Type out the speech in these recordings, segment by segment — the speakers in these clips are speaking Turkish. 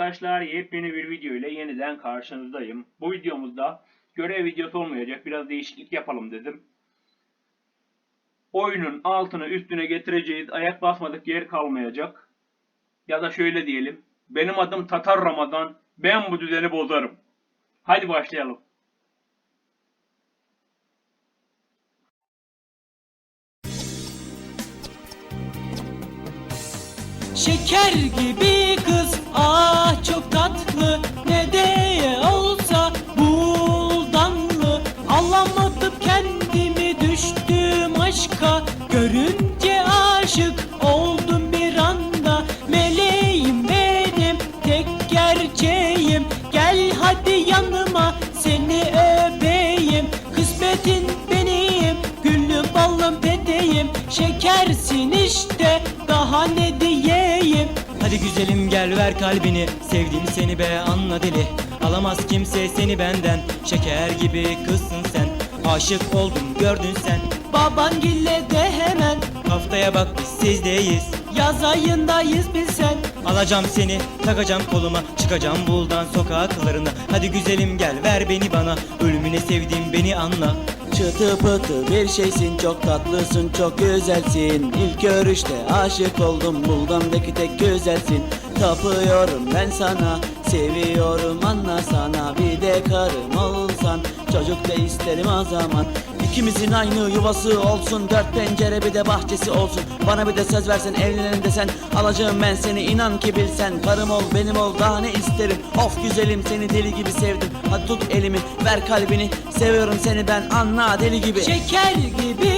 arkadaşlar yepyeni bir video ile yeniden karşınızdayım. Bu videomuzda görev videosu olmayacak biraz değişiklik yapalım dedim. Oyunun altını üstüne getireceğiz ayak basmadık yer kalmayacak. Ya da şöyle diyelim benim adım Tatar Ramazan ben bu düzeni bozarım. Hadi başlayalım. Şeker gibi kız ah çok tatlı. Ne de olsa buldanlı. Alamadım kendimi düştüm aşka. Görünce aşık oldum bir anda. Meleğim benim tek gerçeğim. Gel hadi yanıma seni öpeyim. Kısmetin benim Güllü ballım peteğim Şekersin işte daha ne güzelim gel ver kalbini. Sevdim seni be anla deli. Alamaz kimse seni benden. Şeker gibi kızsın sen. Aşık oldum gördün sen. Baban gille de hemen. Haftaya bak biz sizdeyiz. Yaz ayındayız biz sen. Alacağım seni takacağım koluma. Çıkacağım buldan sokaklarına Hadi güzelim gel ver beni bana. Ölümüne sevdiğim beni anla Çıtı pıtı. Bir şeysin çok tatlısın çok güzelsin. İlk görüşte aşık oldum buldumdaki tek güzelsin. Tapıyorum ben sana seviyorum anla sana Bir de karım olsan çocuk da isterim o zaman İkimizin aynı yuvası olsun. Dört pencere bir de bahçesi olsun. Bana bir de söz versen evlenelim desen Alacağım ben seni inan ki bilsen. Karım ol benim ol daha ne isterim? Of güzelim seni deli gibi sevdim. Hadi tut elimi ver kalbini. Seviyorum seni ben anla deli gibi. Şeker gibi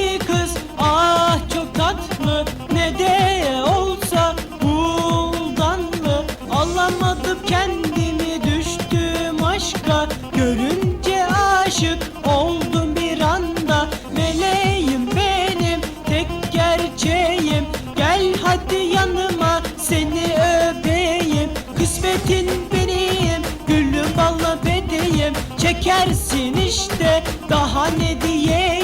Çekersin işte daha ne diyeyim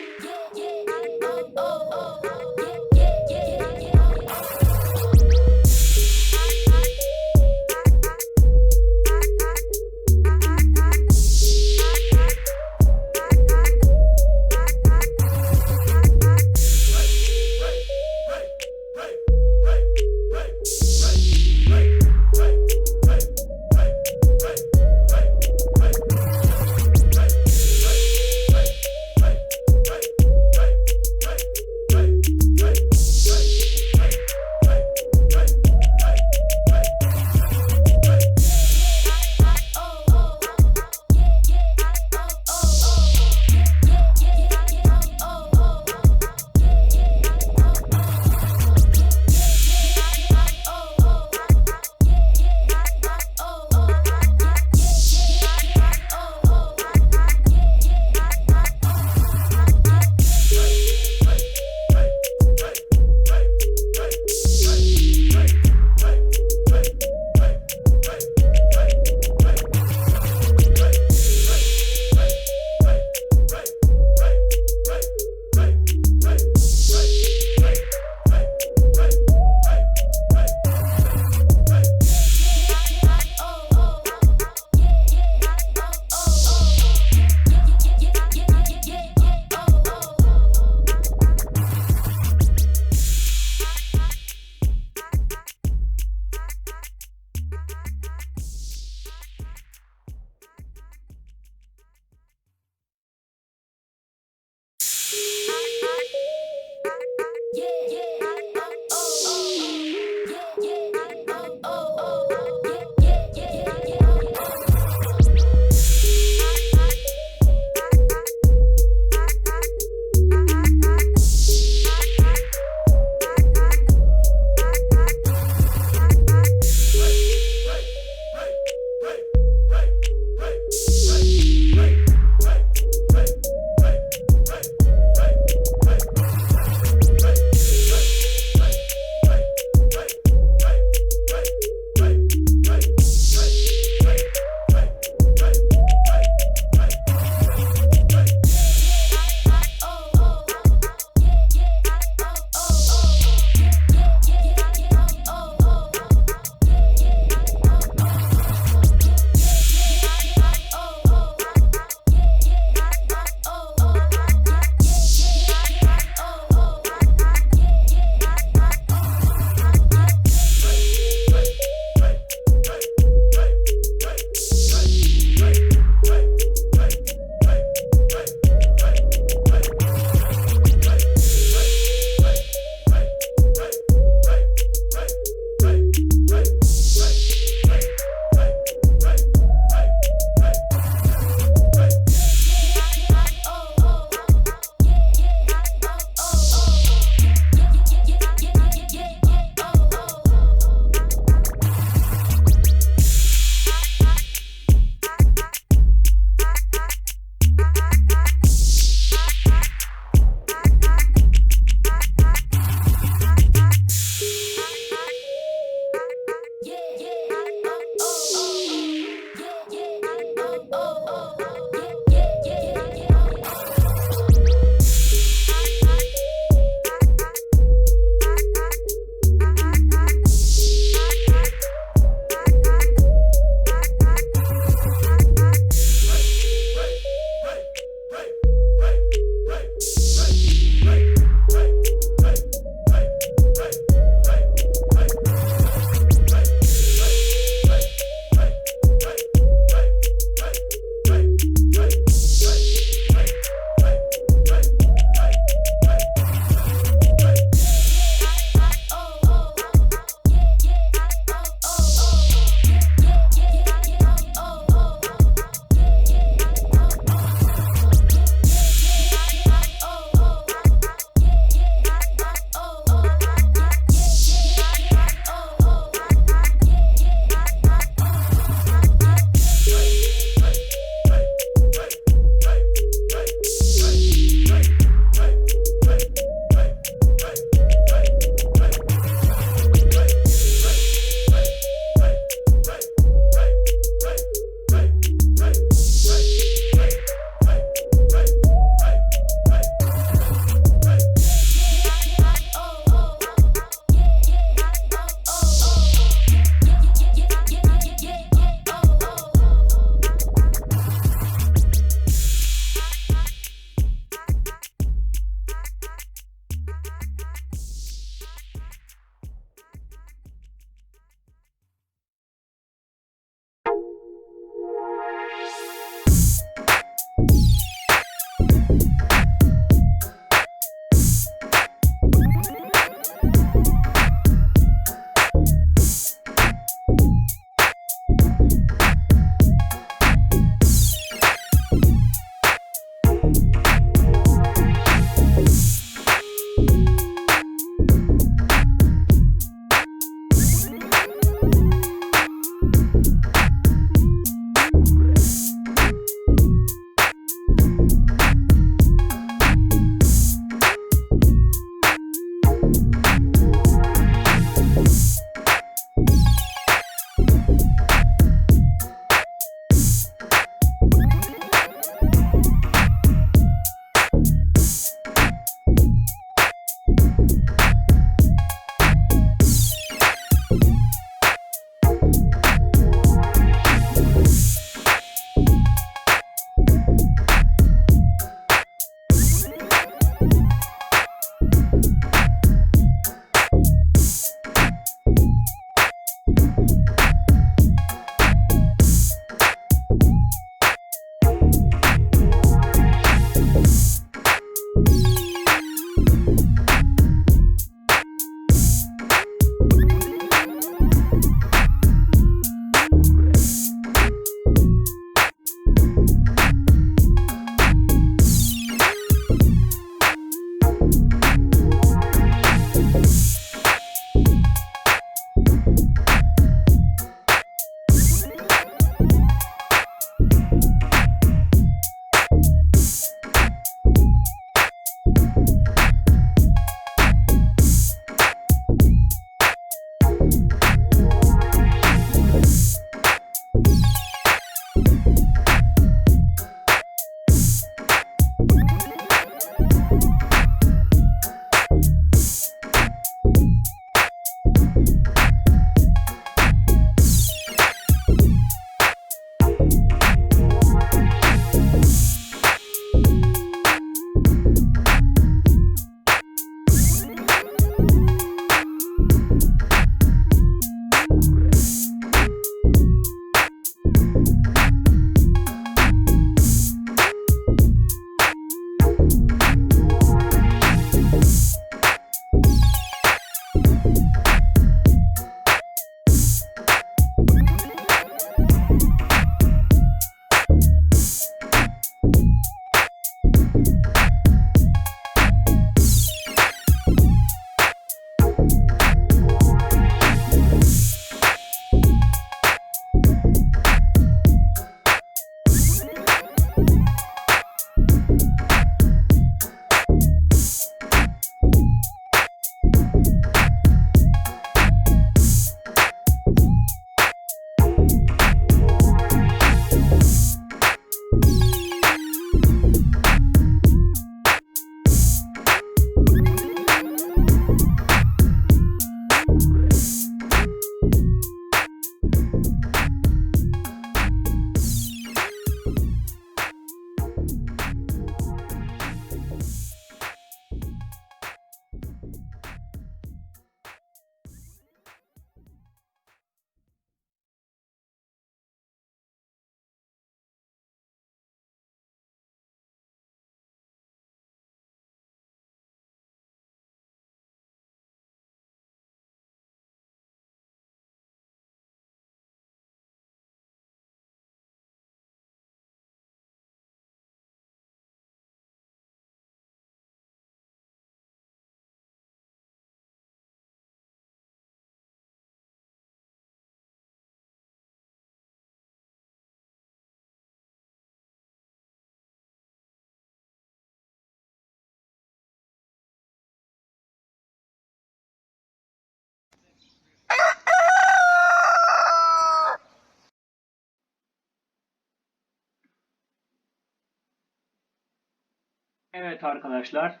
Evet arkadaşlar.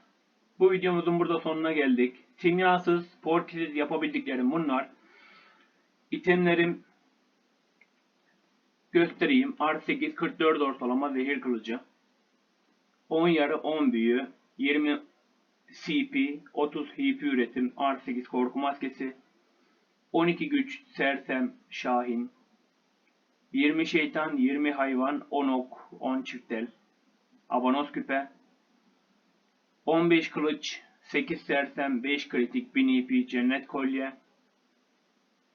Bu videomuzun burada sonuna geldik. Simyasız, porkisiz yapabildiklerim bunlar. İtemlerim göstereyim. R8 44 ortalama zehir kılıcı. 10 yarı 10 büyü. 20 CP, 30 HP üretim, R8 korku maskesi. 12 güç sersem şahin. 20 şeytan, 20 hayvan, 10 ok, 10 çiftel. Abonos küpe. 15 kılıç, 8 sersem, 5 kritik, 1000 EP cennet kolye.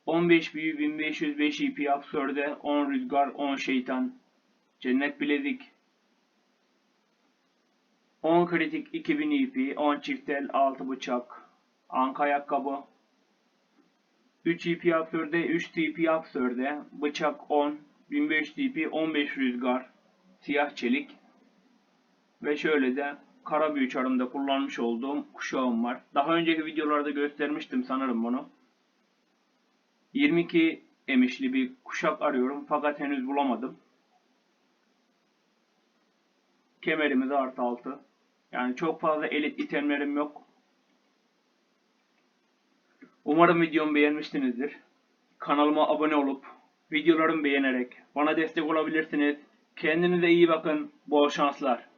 15 büyü, 1505 EP absörde, 10 rüzgar, 10 şeytan, cennet bilezik. 10 kritik, 2000 EP, 10 çiftel, 6 bıçak, anka ayakkabı. 3 EP absörde, 3 TP absörde, bıçak 10, 1500 TP, 15 rüzgar, siyah çelik. Ve şöyle de kara büyü çarımda kullanmış olduğum kuşağım var. Daha önceki videolarda göstermiştim sanırım bunu. 22 emişli bir kuşak arıyorum fakat henüz bulamadım. Kemerimiz artı altı. Yani çok fazla elit itemlerim yok. Umarım videomu beğenmişsinizdir. Kanalıma abone olup videolarımı beğenerek bana destek olabilirsiniz. Kendinize iyi bakın. Bol şanslar.